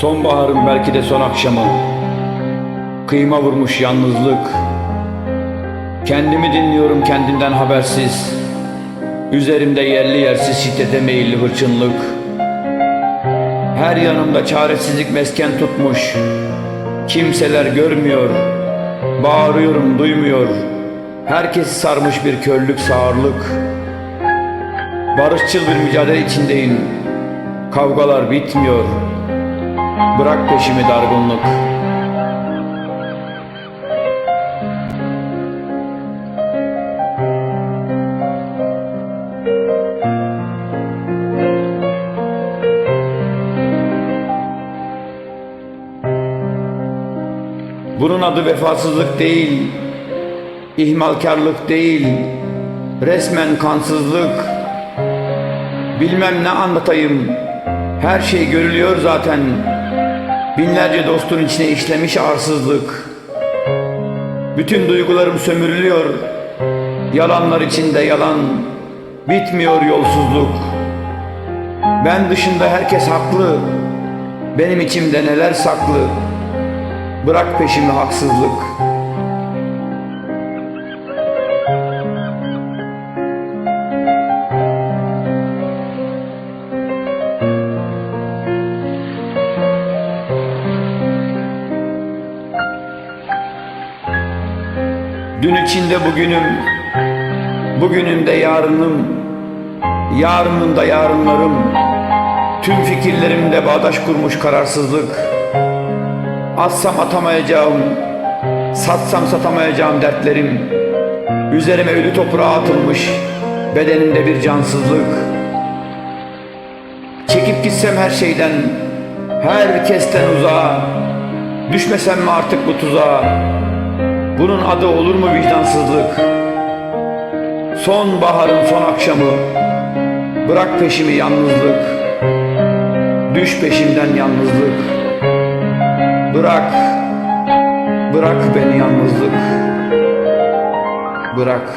Sonbaharın belki de son akşamı. Kıyma vurmuş yalnızlık. Kendimi dinliyorum kendinden habersiz. Üzerimde yerli yersiz şiddete meyilli hırçınlık. Her yanımda çaresizlik mesken tutmuş. Kimseler görmüyor Bağırıyorum duymuyor. Herkesi sarmış bir körlük sağırlık. Barışçıl bir mücadele içindeyim. Kavgalar bitmiyor Bırak peşimi dargınlık. Bunun adı vefasızlık değil ihmalkarlık değil Resmen kansızlık. Bilmem ne anlatayım Her şey görülüyor zaten Binlerce dostun içine işlemiş arsızlık. Bütün duygularım sömürülüyor. Yalanlar içinde yalan Bitmiyor yolsuzluk. Ben dışında herkes haklı. Benim içimde neler saklı? Bırak peşimi haksızlık Dün içinde bugünüm, bugünümde yarınım, yarınımda yarınlarım, tüm fikirlerimde bağdaş kurmuş kararsızlık. Atsam atamayacağım, satsam satamayacağım dertlerim, üzerime ölü toprağa atılmış bedenimde bir cansızlık. Çekip gitsem her şeyden, herkesten uzağa, düşmesem mi artık bu tuzağa? Bunun adı olur mu vicdansızlık? Son baharın son akşamı. Bırak peşimi yalnızlık. Düş peşimden yalnızlık. Bırak. Bırak beni yalnızlık. Bırak